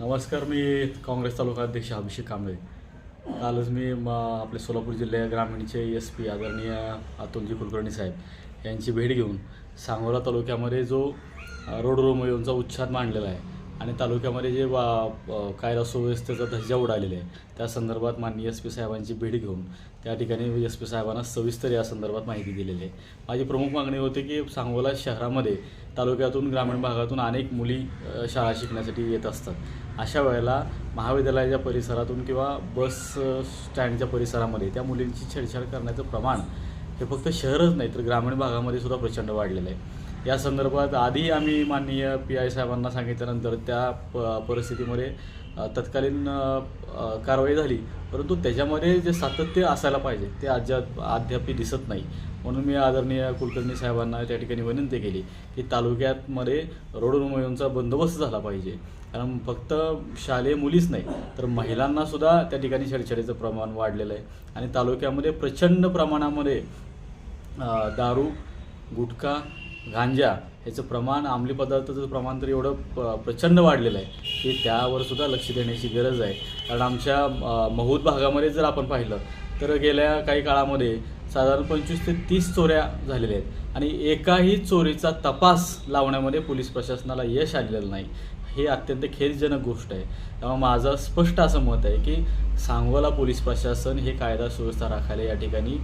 नमस्कार मी काँग्रेस तालुका अध्यक्ष अभिषेक कांबळे. कालच मी म आपले सोलापूर जिल्ह्या ग्रामीणचे एस पी आदरणीय अतुलजी कुलकर्णी साहेब यांची भेट घेऊन सांगोला तालुक्यामध्ये जो रोड रोमयोंचा उच्छाद मांडलेला आहे. आणि तालुक्यामध्ये जे वा कायदा सुव्यवस्थेचा धज्जा उडालेला आहे त्या संदर्भात माननीय एस पी साहेबांची भेट घेऊन त्या ठिकाणी एस पी साहेबांना सविस्तर या संदर्भात माहिती दिलेली आहे. माझी प्रमुख मागणी होती की सांगोला शहरामध्ये तालुक्यातून ग्रामीण भागातून अनेक मुली शाळा शिकण्यासाठी येत असतात. अशा वेळेला महाविद्यालयाच्या परिसरातून किंवा बस स्टँडच्या परिसरामध्ये त्या मुलींची छेडछाड करण्याचं प्रमाण हे फक्त शहरच नाही तर ग्रामीण भागामध्ये सुद्धा प्रचंड वाढलेलं आहे. या संदर्भात आधी आम्ही माननीय पी आय साहेबांना सांगितल्यानंतर त्या प परिस्थितीमध्ये तत्कालीन कारवाई झाली. परंतु त्याच्यामध्ये जे सातत्य असायला पाहिजे ते अद्याप अद्याप दिसत नाही. म्हणून मी आदरणीय कुलकर्णी साहेबांना त्या ठिकाणी विनंती केली की तालुक्यातमध्ये रोड बंदोबस्त झाला पाहिजे. कारण फक्त शालेय मुलीच नाही तर महिलांनासुद्धा त्या ठिकाणी छेडछाडीचं प्रमाण वाढलेलं आहे. आणि तालुक्यामध्ये प्रचंड प्रमाणामध्ये दारू गुटखा गांजा ह्याचं प्रमाण अंमली पदार्थाचं प्रमाण तर एवढं प प्रचंड वाढलेलं आहे की त्यावर सुद्धा लक्ष देण्याची गरज आहे. कारण आमच्या अ, महूद भागामध्ये जर आपण पाहिलं तर गेल्या काही काळामध्ये साधारण पंचवीस ते तीस चोऱ्या झालेल्या आहेत. आणि एकाही चोरीचा तपास लावण्यामध्ये पोलीस प्रशासनाला यश आलेलं नाही. हे अत्यंत खेदजनक गोष्ट आहे. त्यामुळे माझं स्पष्ट असं मत आहे की सांगोला पोलीस प्रशासन हे कायदा सुव्यवस्था राखायला या ठिकाणी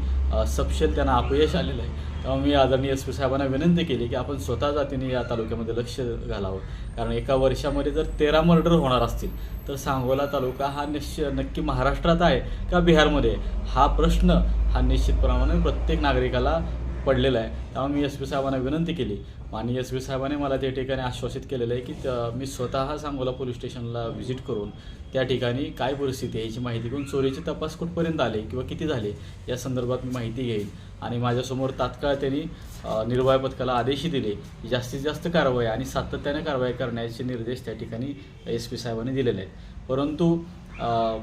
सपशेल त्यांना अपयश आलेलं आहे. तेव्हा मी आदरणीय एस पी साहेबांना विनंती केली की आपण स्वतः जातीने या तालुक्यामध्ये लक्ष घालावं. कारण एका वर्षामध्ये जर तेरा मर्डर होणार असतील तर सांगोला तालुका हा निश्चित नक्की महाराष्ट्रात आहे का बिहारमध्ये? आहे? हा प्रश्न हा निश्चितप्रमाणे प्रत्येक नागरिकाला पडलेला आहे. त्यामुळे मी एस पी साहेबांना विनंती केली. आणि एस पी साहेबांनी मला त्या ठिकाणी आश्वासित केलेलं आहे की मी स्वतः सांगोला पोलीस स्टेशनला व्हिजिट करून त्या ठिकाणी काय परिस्थिती आहे याची माहिती घेऊन चोरीची तपास कुठपर्यंत आले किंवा किती झाले या संदर्भात मी माहिती घेईन आणि माझ्यासमोर तात्काळ त्यांनी निर्भया पथकाला आदेशही दिले की जास्तीत जास्त कारवाई आणि सातत्याने कारवाई करण्याचे निर्देश त्या ठिकाणी एस पी साहेबांनी दिलेले आहेत. परंतु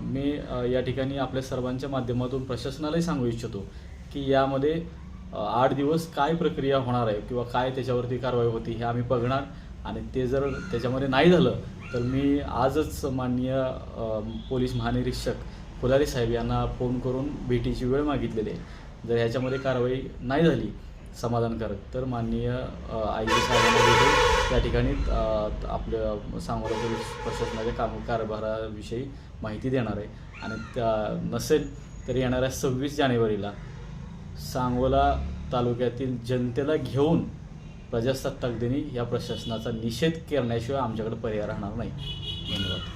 मी या ठिकाणी आपल्या सर्वांच्या माध्यमातून प्रशासनालाही सांगू इच्छितो की यामध्ये आठ दिवस काय प्रक्रिया होणार आहे किंवा काय त्याच्यावरती कारवाई होती हे आम्ही बघणार आणि ते जर त्याच्यामध्ये नाही झालं तर मी आजच माननीय पोलीस महानिरीक्षक फुलारी साहेब यांना फोन करून भेटीची वेळ मागितलेली आहे. जर ह्याच्यामध्ये कारवाई नाही झाली समाधानकारक तर माननीय आय. जी साहेबांना त्या ठिकाणी आपल्या सांगोला प्रशासनाच्या काम कारभाराविषयी माहिती देणार आहे. आणि त्या नसेल तर येणाऱ्या सव्वीस जानेवारीला सांगोला तालुक्यातील जनतेला घेऊन प्रजासत्ताक दिनी या प्रशासनाचा निषेध करण्याशिवाय आमच्याकडे पर्याय राहणार नाही. धन्यवाद.